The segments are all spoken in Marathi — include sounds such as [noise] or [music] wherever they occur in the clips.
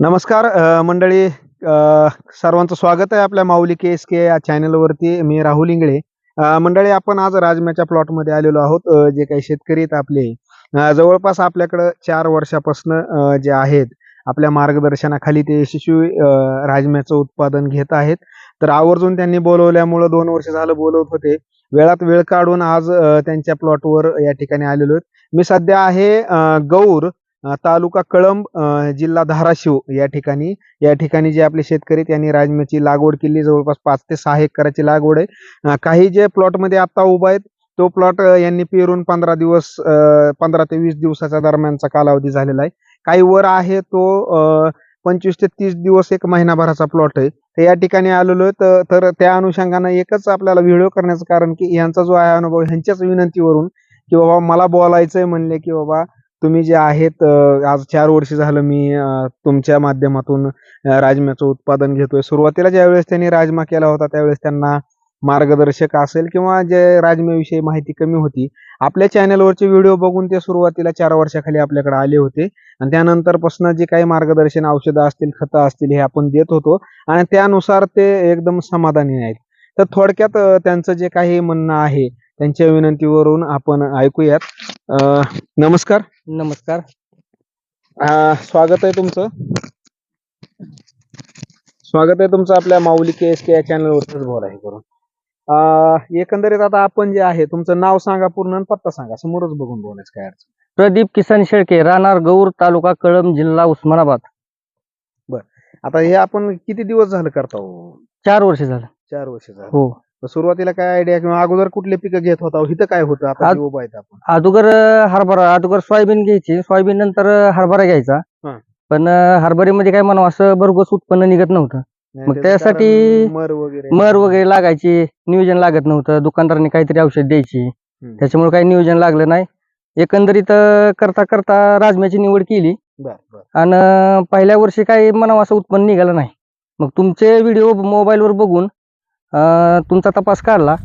नमस्कार मंडळी अ, सर्वांचं स्वागत आहे आपल्या माऊली के एस के या चॅनलवरती. मी राहुल इंगळे. मंडळी आपण आज राजम्याच्या प्लॉटमध्ये आलेलो आहोत. जे काही शेतकरी आहेत आपले. जवळपास आपल्याकडं चार वर्षापासून जे आहेत आपल्या मार्गदर्शनाखाली ते यशस्वी राजम्याचं उत्पादन घेत आहेत. तर आवर्जून त्यांनी बोलवल्यामुळं दोन वर्ष झालं बोलवत होते. वेळात वेळ काढून आज त्यांच्या प्लॉटवर या ठिकाणी आलेलो आहेत. मी सध्या आहे गौर तालुका कळंब जिल्हा धाराशिव या ठिकाणी. या ठिकाणी जे आपले शेतकरी आहेत, त्यांनी राजमाची लागवड केली. जवळपास पाच ते सहा एकराची लागवड आहे. काही जे प्लॉटमध्ये आता उभा आहेत तो प्लॉट यांनी पेरून पंधरा दिवस पंधरा ते वीस दिवसाच्या दरम्यानचा कालावधी झालेला आहे. काही वर आहे तो पंचवीस ते तीस दिवस एक महिनाभराचा प्लॉट आहे. तर या ठिकाणी आलेलो आहे तर- तर त्या अनुषंगानं एकच आपल्याला व्हिडिओ करण्याचं कारण की यांचा जो आहे अनुभव ह्यांच्याच विनंतीवरून की बाबा मला बोलायचंय म्हणले की बाबा तुम्ही जे आहेत आज चार वर्ष झालं मी तुमच्या माध्यमातून राजमाचं राजम्याचं उत्पादन घेतोय. सुरुवातीला ज्यावेळेस त्यांनी राजमा केला होता त्यावेळेस त्यांना मार्गदर्शक असेल किंवा जे राजम्याविषयी माहिती कमी होती आपल्या चॅनलवरचे व्हिडिओ बघून ते सुरुवातीला चार वर्षाखाली आपल्याकडे आले होते. आणि त्यानंतरपासून जे काही मार्गदर्शन औषधं असतील खतं असतील हे आपण देत होतो. आणि त्यानुसार ते एकदम समाधानी आहेत. तर थोडक्यात त्यांचं जे काही म्हणणं आहे त्यांच्या विनंतीवरून आपण ऐकूयात. अ, नमस्कार. नमस्कार. अ, स्वागत आहे तुमचं. स्वागत आहे तुमचं आपल्या माऊली के एस के या चॅनलवरच बोला हे करून. अ, एकंदरीत आता आपण जे आहे तुमचं नाव सांगा पूर्ण आणि पत्ता सांगा. समोरच बघून बोलायचं काय अडचण प्रदीप किसन शेळके राहणार गौर तालुका कळंब जिल्हा उस्मानाबाद. आता हे आपण किती दिवस झालं करता हो? चार वर्ष झालं. चार वर्ष झालं. हो. सुरुवातीला काय आयडिया किंवा अगोदर कुठले पिकं घेत होता? इथं काय होतं? आता आज- जे उभं आहेत आपण. अगोदर अं, हरभरा अगोदर सोयाबीन घ्यायची. सोयाबीन नंतर अं, हरभरा घ्यायचा. हा. पण अं, हरभऱ्यामध्ये काय म्हणावं असं भरघोस उत्पन्न निघत नव्हतं. नाही, मग त्याचं त्यासाठी कारण मर वगैरे मर वगैरे लागायची नियोजन लागत नव्हतं. दुकानदारांनी काहीतरी औषध द्यायची. हम्म. त्याच्यामुळे काही नियोजन लागलं नाही. एकंदरीत अं, करता करता राजम्याची निवड केली. बर बर. आणि पहिल्या वर्षी काही म्हणावं असं उत्पन्न निघालं नाही. मग तुमचे व्हिडिओ मोबाईलवर बघून अं, तुमचा तपास काढला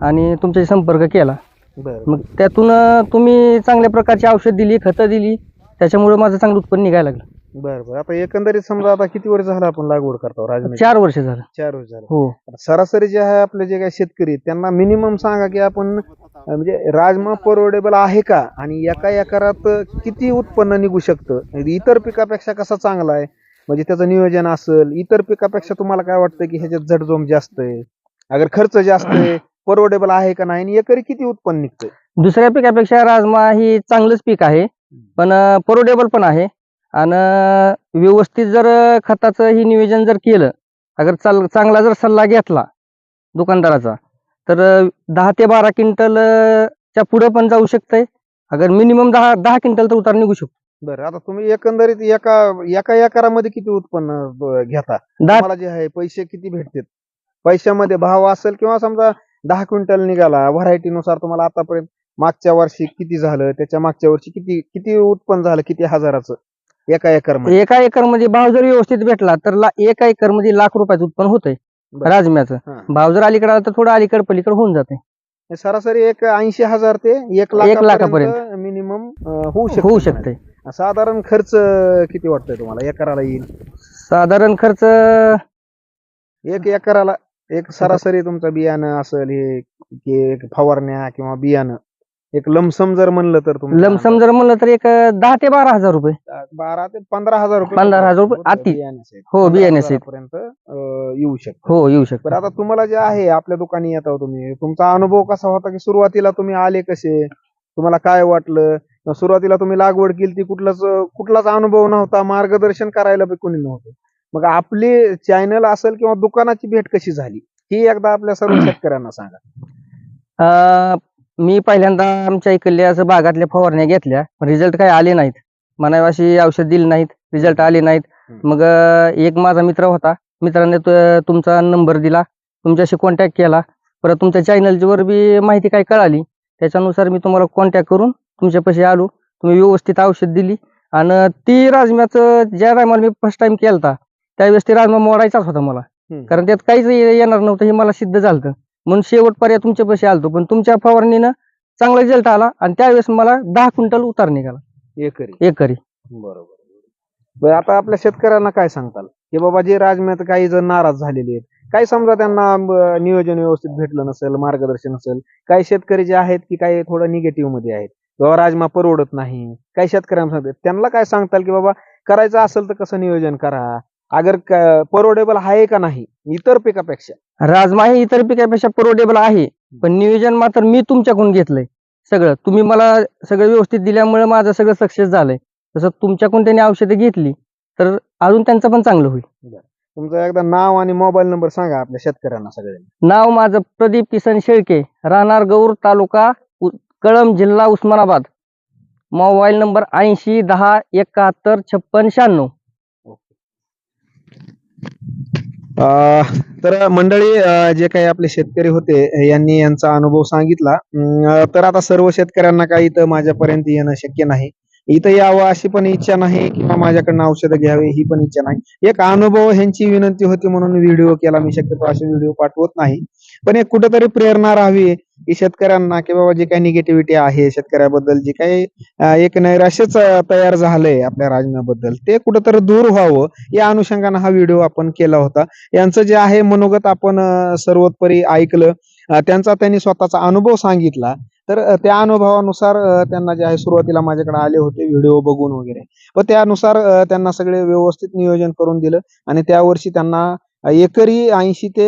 आणि तुमच्याशी संपर्क केला. बर. मग त्यातून अं, तुम्ही चांगल्या प्रकारची औषध दिली खतं दिली त्याच्यामुळे माझं चांगलं उत्पन्न निघायला लागलं. बर बर. आता एकंदरीत समजा आता किती वर्ष झालं आपण लागवड करतो राजमे चार वर्ष झालं. चार वर्ष झालं. हो. आता सरासरी जे आहे आपले जे काही शेतकरी आहेत, त्यांना मिनिमम सांगा की आपण अं, म्हणजे राजमा परवडेबल आहे का? आणि एका एकरात किती उत्पन्न निघू शकतं? म्हणजे इतर पिकापेक्षा कसा चांगला आहे? म्हणजे त्याचं नियोजन असेल इतर पिकापेक्षा तुम्हाला काय वाटतं की ह्याच्यात जडजोम जास्त आहे? अगर खर्च जास्त आहे [clears throat] परवडेबल आहे का नाही? आणि एकरी किती उत्पन्न निघतंय? दुसऱ्या पिकापेक्षा राजमा ही चांगलंच पीक आहे पण परोडेबल पण आहे. आणि व्यवस्थित जर खताचं ही नियोजन जर केलं अगर चाल चांगला जर सल्ला घेतला दुकानदाराचा तर दहा ते बारा क्विंटल च्या पुढे पण जाऊ शकतंय. अगर मिनिमम दहा दहा क्विंटल तर उतार निघू शकतो. बरं आता तुम्ही एकंदरीत एका एका एकरामध्ये किती उत्पन्न ब- घेता? दहा तुम्हाला जे आहे पैसे किती भेटतात पैशामध्ये भाव असेल किंवा समजा दहा क्विंटल निघाला व्हरायटीनुसार तुम्हाला आतापर्यंत मागच्या वर्षी किती झालं त्याच्या मागच्या वर्षी किती किती उत्पन्न झालं किती हजाराचं? एका एकरमध्ये एका एकरमध्ये भाव जर व्यवस्थित भेटला तर ला- एका एकरमध्ये लाख रुपयाचं उत्पन्न होतंय बरं. राजम्याचं. हा. भाव जर अलीकडे आला तर थोडं अलीकड पलीकड होऊन जाते सरासरी एक ऐंशी हजार ते एक लाखापर्यंत. लाखापर्यंत. मिनिमम होऊ शकते होऊ शकते साधारण खर्च किती वाटतंय तुम्हाला? एकराला येईल? साधारण खर्च एक एकराला एक सरासरी तुमचं बियाणं असेल हे की एक फवारण्या किंवा बियाणं एक लमसम जर म्हणलं तर तुमचं लमसम जर म्हणलं तर एक दहा ते बारा हजार रुपये. बारा ते पंधरा हजार रुपये 15,000 रुपये अति. बियाण्यासहित. हो, 15,000 बियाण्यासहित. पर्यंत अं, येऊ शकतो. हो येऊ बरं शकतो आता तुम्हाला जे आहे आपल्या दुकानी येता तुम्ही. तुमचा अनुभव कसा होता की सुरुवातीला तुम्ही आले कसे? तुम्हाला काय वाटलं? सुरुवातीला तुम्ही लागवड केली ती कुठलाच कुठलाच अनुभव नव्हता मार्गदर्शन करायला कोणी नव्हतं. मग आपली चॅनल असेल किंवा दुकानाची भेट कशी झाली ही एकदा आपल्या सर्व [clears throat] शेतकऱ्यांना सांगा. मी पहिल्यांदा आमच्या इकडल्या असं बागातल्या फवारण्या घेतल्या रिझल्ट काही आले नाहीत. म्हणावं अशी औषध दिली नाहीत रिझल्ट आले नाहीत. मग एक माझा मित्र होता मित्राने तुमचा नंबर दिला तुमच्याशी कॉन्टॅक्ट केला. परत तुमच्या चॅनलवर बी माहिती काय कळाली त्याच्यानुसार मी तुम्हाला कॉन्टॅक्ट करून तुमच्यापाशी आलो तुम्ही व्यवस्थित औषध दिली. आणि ती राजम्याचं ज्या टायमाला मी फर्स्ट टाइम केलता त्यावेळेस ती राजमा मोडायचाच होता मला. कारण त्यात काहीच येणार नव्हतं हे मला सिद्ध झालं म्हणून शेवट पर्यंत तुमच्या पैसे आलतो. पण तुमच्या फवारणीनं चांगला रिझल्ट आला आणि त्यावेळेस मला दहा क्विंटल उतार निघाला. एकरी. एकरी. बरोबर. बरं आता आपल्या शेतकऱ्यांना काय सांगताल? की बाबा जे राजम्यात काही जण नाराज झालेले आहेत काही समजा त्यांना नियोजन व्यवस्थित भेटलं नसेल मार्गदर्शन नसेल काही शेतकरी जे आहेत की काही थोडं निगेटिव्हमध्ये आहेत बाबा राजमा परवडत नाही. काही शेतकऱ्यांना सांगतात. त्यांना काय सांगताल की बाबा करायचं असेल तर कसं नियोजन करा? अगर परवडेबल आहे का नाही? इतर पिकापेक्षा. राजमा हे इतर पिकापेक्षा परवडेबल आहे. पण नियोजन मात्र मी तुमच्याकडून घेतलंय. सगळं. तुम्ही मला सगळं व्यवस्थित दिल्यामुळे माझं सगळं सक्सेस झालंय. तसं तुमच्याकडून त्यांनी औषधं घेतली तर अजून त्यांचं पण चांगलं होईल. तुमचं एकदा नाव आणि मोबाईल नंबर सांगा आपल्या शेतकऱ्यांना सगळ्यांना. नाव माझं प्रदीप किसन शेळके राहणार गौर तालुका कळम जिल्हा उस्मानाबाद. मोबाईल नंबर ऐंशी दहा एकाहत्तर छप्पन शहाण्णव. तर मंडळी जे काही आपले शेतकरी होते यांनी यांचा अनुभव सांगितला. अं, तर आता सर्व शेतकऱ्यांना काही इथं माझ्यापर्यंत येणं शक्य नाही. इथं यावं अशी पण इच्छा नाही किंवा माझ्याकडनं औषधं घ्यावी ही पण इच्छा नाही. एक अनुभव ह्यांची विनंती होती म्हणून व्हिडिओ केला. मी शक्यतो असे व्हिडिओ पाठवत नाही. पण एक कुठेतरी प्रेरणा राहावी की शेतकऱ्यांना की बाबा जी काही निगेटिव्हिटी आहे शेतकऱ्याबद्दल जी काही एक नैराश्यच तयार झालंय आपल्या राजम्याबद्दल ते कुठंतरी दूर व्हावं या अनुषंगानं हा व्हिडिओ आपण केला होता. यांचं जे आहे मनोगत आपण अं, सर्वोत्परी ऐकलं त्यांचा त्यांनी स्वतःचा अनुभव सांगितला. तर त्या अनुभवानुसार त्यांना जे आहे सुरुवातीला माझ्याकडे आले होते व्हिडिओ बघून वगैरे. व त्यानुसार त्यांना सगळे व्यवस्थित नियोजन करून दिलं आणि त्या वर्षी त्यांना एकरी ऐंशी ते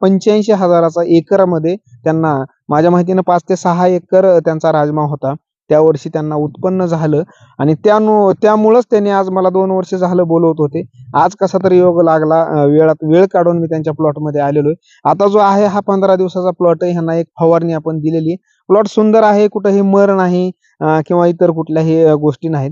पंच्याऐंशी हजाराचा एकरामध्ये त्यांना माझ्या माहितीनं पाच ते सहा एकर त्यांचा राजमा होता. त्या वर्षी त्यांना उत्पन्न झालं आणि त्यानु त्यामुळंच त्यांनी आज मला दोन वर्ष झालं बोलवत होते. आज कसा तरी योग लागला वेळात वेळ काढून मी त्यांच्या प्लॉटमध्ये आलेलो आहे. आता जो आहे हा पंधरा दिवसाचा प्लॉट आहे. ह्यांना एक फवारणी आपण दिलेली प्लॉट सुंदर आहे कुठंही मर नाही किंवा इतर कुठल्याही गोष्टी नाहीत.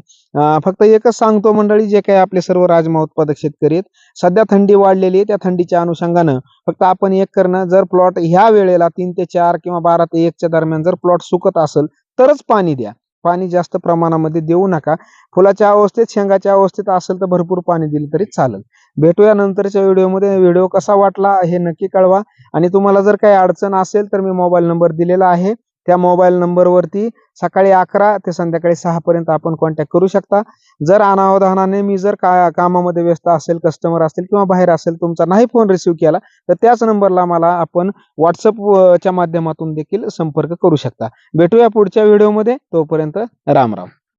फक्त एकच सांगतो मंडळी जे काही आपले सर्व राजमा उत्पादक शेतकरी आहेत सध्या थंडी वाढलेली आहे. त्या थंडीच्या अनुषंगानं फक्त आपण एक करणं जर प्लॉट ह्या वेळेला तीन ते चार किंवा बारा ते एकच्या दरम्यान जर प्लॉट सुकत असेल तरच पाणी द्या. पाणी जास्त प्रमाणामध्ये देऊ नका. फुलाच्या अवस्थेत शेंगाच्या अवस्थेत असेल तर भरपूर पाणी दिलं तरी चालेल. भेटूया नंतरच्या व्हिडिओमध्ये. व्हिडिओ कसा वाटला हे नक्की कळवा. आणि तुम्हाला जर काही अडचण असेल तर मी मोबाईल नंबर दिलेला आहे. त्या मोबाईल नंबरवरती सकाळी अकरा ते संध्याकाळी सहा पर्यंत आपण कॉन्टॅक्ट करू शकता. जर अनावधानाने मी जर का कामामध्ये व्यस्त असेल कस्टमर असेल किंवा बाहेर असेल तुमचा नाही फोन रिसिव्ह केला तर त्याच नंबरला मला आपण व्हॉट्सअपच्या माध्यमातून देखील संपर्क करू शकता. भेटूया पुढच्या व्हिडिओमध्ये तोपर्यंत राम राम.